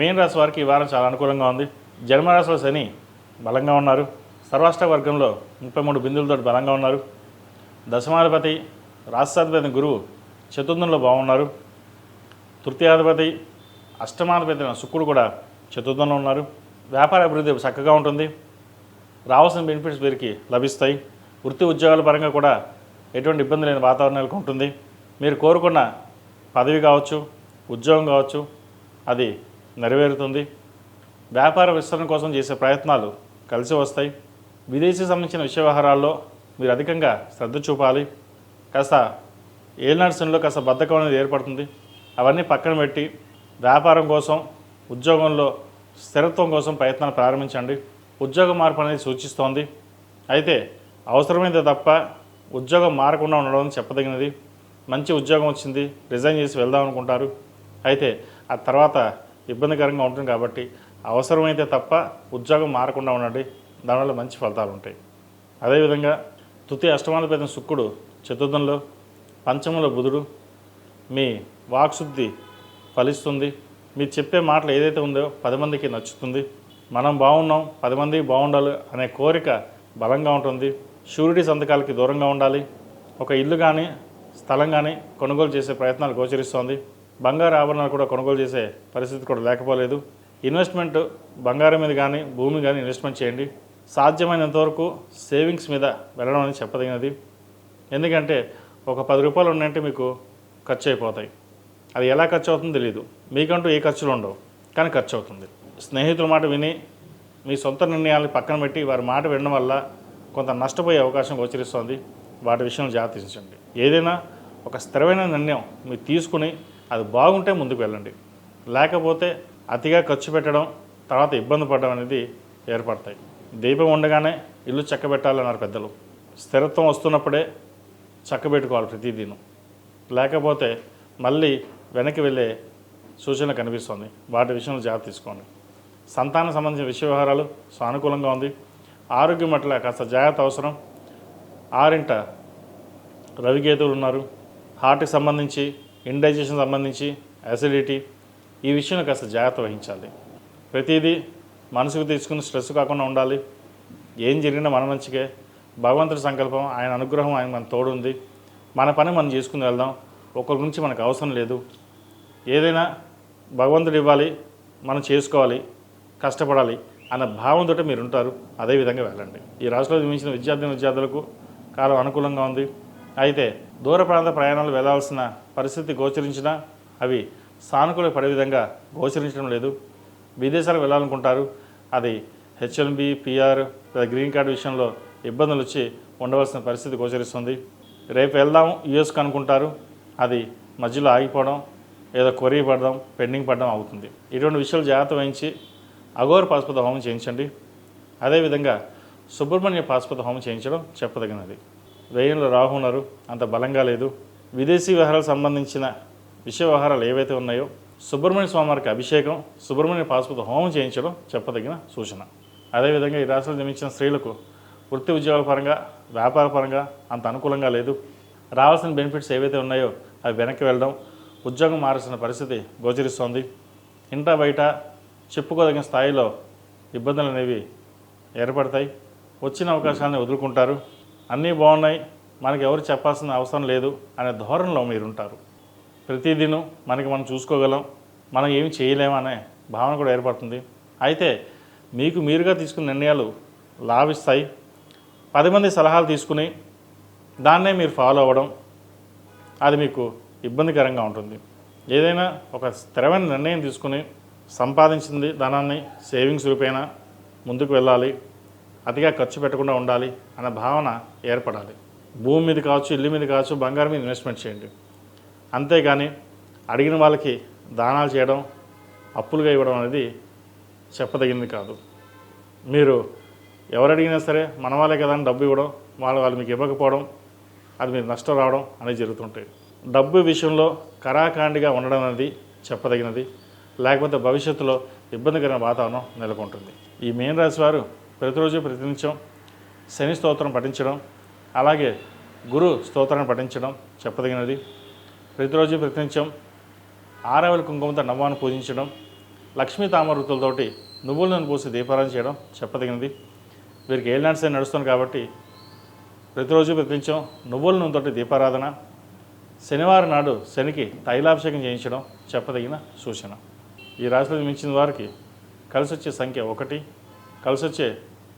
Main రాశి వారికి ఈ వారం చాలా అనుకూలంగా ఉంది. జన్మరాశిలో శని బలంగా ఉన్నారు. సర్వాష్ట వర్గంలో ముప్పై మూడు బిందులతో బలంగా ఉన్నారు. దశమాధిపతి రాష్ట్రాధిపతి గురువు చతుర్థంలో బాగున్నారు. తృతీయాధిపతి అష్టమాధిపతి శుక్రుడు కూడా చతుర్థంలో ఉన్నారు. వ్యాపార అభివృద్ధి చక్కగా ఉంటుంది. రావాల్సిన బెనిఫిట్స్ వీరికి లభిస్తాయి. వృత్తి ఉద్యోగాల పరంగా కూడా ఎటువంటి ఇబ్బంది లేని వాతావరణం నెలకొంటుంది మీరు కోరుకున్న పదవి కావచ్చు ఉద్యోగం కావచ్చు అది నెరవేరుతుంది. వ్యాపార విస్తరణ కోసం చేసే ప్రయత్నాలు కలిసి వస్తాయి. విదేశీ సంబంధించిన విషయ వ్యవహారాల్లో మీరు అధికంగా శ్రద్ధ చూపాలి. కాస్త ఏలినాడు కాస్త బద్ధకం అనేది ఏర్పడుతుంది. అవన్నీ పక్కన పెట్టి వ్యాపారం కోసం ఉద్యోగంలో స్థిరత్వం కోసం ప్రయత్నాలు ప్రారంభించండి. ఉద్యోగ మార్పు అనేది సూచిస్తోంది. అయితే అవసరమైతే తప్ప ఉద్యోగం మారకుండా ఉండడం చెప్పదగినది. మంచి ఉద్యోగం వచ్చింది రిజైన్ చేసి వెళ్దాం అనుకుంటారు. అయితే ఆ తర్వాత ఇబ్బందికరంగా ఉంటుంది కాబట్టి అవసరమైతే తప్ప ఉద్యోగం మారకుండా ఉండండి. దానివల్ల మంచి ఫలితాలు ఉంటాయి. అదేవిధంగా తుతి అష్టమాధిపతి శుక్రుడు చతుర్థంలో పంచమంలో బుధుడు మీ వాక్శుద్ధి ఫలిస్తుంది. మీరు చెప్పే మాటలు ఏదైతే ఉందో పది మందికి నచ్చుతుంది. మనం బాగున్నాం పది మంది బాగుండాలి అనే కోరిక బలంగా ఉంటుంది. షూరిటీ సంతకాలకి దూరంగా ఉండాలి. ఒక ఇల్లు కానీ స్థలం కానీ కొనుగోలు చేసే ప్రయత్నాలు గోచరిస్తోంది. బంగారు ఆభరణాలు కూడా కొనుగోలు చేసే పరిస్థితి కూడా లేకపోలేదు. ఇన్వెస్ట్మెంట్ బంగారం మీద కానీ భూమి కానీ ఇన్వెస్ట్మెంట్ చేయండి. సాధ్యమైనంత వరకు సేవింగ్స్ మీద వెళ్ళడం అనేది చెప్పదగినది. ఎందుకంటే ఒక పది రూపాయలు ఉన్నాయంటే మీకు ఖర్చు అయిపోతాయి. అది ఎలా ఖర్చు అవుతుందో తెలియదు మీకంటూ ఏ ఖర్చులు ఉండవు. కానీ ఖర్చు అవుతుంది. స్నేహితుల మాట విని మీ సొంత నిర్ణయాలను పక్కన పెట్టి వారి మాట వినడం వల్ల కొంత నష్టపోయే అవకాశం గోచరిస్తోంది. వాటి విషయంలో జాగ్రత్త ఏదైనా ఒక స్థిరమైన నిర్ణయం మీరు తీసుకుని అది బాగుంటే ముందుకు వెళ్ళండి. లేకపోతే అతిగా ఖర్చు పెట్టడం తర్వాత ఇబ్బంది పడడం అనేది ఏర్పడతాయి. దీపం ఉండగానే ఇల్లు చక్కబెట్టాలన్నారు పెద్దలు. స్థిరత్వం వస్తున్నప్పుడే చక్కబెట్టుకోవాలి ప్రతిదీను. లేకపోతే మళ్ళీ వెనక్కి వెళ్ళే సూచన కనిపిస్తుంది. వాటి విషయంలో జాగ్రత్త తీసుకోండి. సంతానం సంబంధించిన విషయ వ్యవహారాలు సానుకూలంగా ఉంది. ఆరోగ్యం పట్ల కాస్త జాగ్రత్త అవసరం. ఆరింట రవికేతువులు ఉన్నారు. హార్ట్కి సంబంధించి ఇండైజెషన్ సంబంధించి అసిడిటీ ఈ విషయంలో కాస్త జాగ్రత్త వహించాలి. ప్రతిదీ మనసుకు తీసుకుని స్ట్రెస్ కాకుండా ఉండాలి. ఏం జరిగినా మన మంచికే. భగవంతుడి సంకల్పం ఆయన అనుగ్రహం ఆయన మన తోడుంది. మన పని మనం చేసుకుని వెళ్దాం. ఒకరి గురించి మనకు అవసరం లేదు. ఏదైనా భగవంతుడు ఇవ్వాలి మనం చేసుకోవాలి కష్టపడాలి అన్న భావంతో మీరు ఉంటారు అదే విధంగా వెళ్ళండి. ఈ రాష్ట్రంలో మించిన విద్యార్థిని విద్యార్థులకు కాలం అనుకూలంగా ఉంది. అయితే దూర ప్రాంత ప్రయాణాలు వెళ్ళాల్సిన పరిస్థితి గోచరించినా అవి సానుకూల పడే విధంగా గోచరించడం లేదు. విదేశాలకు వెళ్ళాలనుకుంటారు. అది హెచ్ఎన్బి పిఆర్ లేదా గ్రీన్ కార్డు విషయంలో ఇబ్బందులు వచ్చి ఉండవలసిన పరిస్థితి గోచరిస్తుంది. రేపు వెళ్దాం యుఎస్కి అనుకుంటారు. అది మధ్యలో ఆగిపోవడం ఏదో కొరిగి పడడం పెండింగ్ పడడం అవుతుంది. ఇటువంటి విషయాలు జాగ్రత్త వహించి అఘోర పాశుపత హోమం చేయించండి. అదేవిధంగా సుబ్రహ్మణ్య పాశుపత హోమం చేయించడం చెప్పదగినది. వ్యయంలో రాహు అంత బలంగా లేదు. విదేశీ వ్యవహారాలకు సంబంధించిన విషయ వ్యవహారాలు ఏవైతే ఉన్నాయో సుబ్రహ్మణ్య స్వామివారికి అభిషేకం సుబ్రహ్మణ్య పాశుపత హోమం చేయించడం చెప్పదగిన సూచన. అదేవిధంగా ఈ రాష్ట్రంలో జన్మించిన స్త్రీలకు వృత్తి ఉద్యోగాల పరంగా వ్యాపార పరంగా అంత అనుకూలంగా లేదు. రావాల్సిన బెనిఫిట్స్ ఏవైతే ఉన్నాయో అవి వెనక్కి వెళ్ళడం ఉద్యోగం మారాల్సిన పరిస్థితి గోచరిస్తోంది. ఇంట బయట చెప్పుకోదగిన స్థాయిలో ఇబ్బందులు అనేవి ఏర్పడతాయి. వచ్చిన అవకాశాలను వదులుకుంటారు అన్నీ బాగున్నాయి. మనకి ఎవరు చెప్పాల్సిన అవసరం లేదు అనే ధోరణిలో మీరు ఉంటారు మనకి మనం చూసుకోగలం. మనం ఏమి చేయలేమనే భావన కూడా ఏర్పడుతుంది. అయితే మీకు మీరుగా తీసుకున్న నిర్ణయాలు లాభిస్తాయి. పది మంది సలహాలు తీసుకుని దాన్నే మీరు ఫాలో అవ్వడం అది మీకు ఇబ్బందికరంగా ఉంటుంది. ఏదైనా ఒక స్థిరమైన నిర్ణయం తీసుకుని సంపాదించింది ధనాన్ని సేవింగ్స్ రూపేణా ముందుకు వెళ్ళాలి. అతిగా ఖర్చు పెట్టకుండా ఉండాలి అన్న భావన ఏర్పడాలి. భూమి మీద కావచ్చు ఇల్లు మీద కావచ్చు బంగారం మీద ఇన్వెస్ట్మెంట్ చేయండి. అంతేగాని అడిగిన వాళ్ళకి దానాలు చేయడం అప్పులుగా ఇవ్వడం అనేది చెప్పదగింది కాదు. మీరు ఎవరు అడిగినా సరే మన వాళ్ళే కదా అని డబ్బు ఇవ్వడం వాళ్ళు వాళ్ళు మీకు ఇవ్వకపోవడం అది మీరు నష్టం రావడం అనేది జరుగుతుంటాయి. డబ్బు విషయంలో కరాఖండిగా ఉండడం అనేది చెప్పదగినది. లేకపోతే భవిష్యత్తులో ఇబ్బందికరమైన వాతావరణం నెలకొంటుంది. ఈ మీన రాశి వారు ప్రతిరోజు ప్రతినిత్యం శని స్తోత్రం పఠించడం అలాగే గురు స్తోత్రాన్ని పఠించడం చెప్పదగినది. ప్రతిరోజు ప్రతినిత్యం ఆరవల కుంకుమతో నవ్వాను పూజించడం లక్ష్మీ తామరుతులతోటి వృత్తులతోటి నువ్వులను పోసి దీపారాధన చేయడం చెప్పదగినది. వీరికి ఏలినాటి శని నడుస్తుంది కాబట్టి ప్రతిరోజు ప్రతినిత్యం నువ్వుల నూనెతోటి దీపారాధన శనివారం నాడు శనికి తైలాభిషేకం చేయించడం చెప్పదగిన సూచన. ఈ రాశిలో మించిన వారికి కలిసి వచ్చే సంఖ్య ఒకటి కలిసి వచ్చే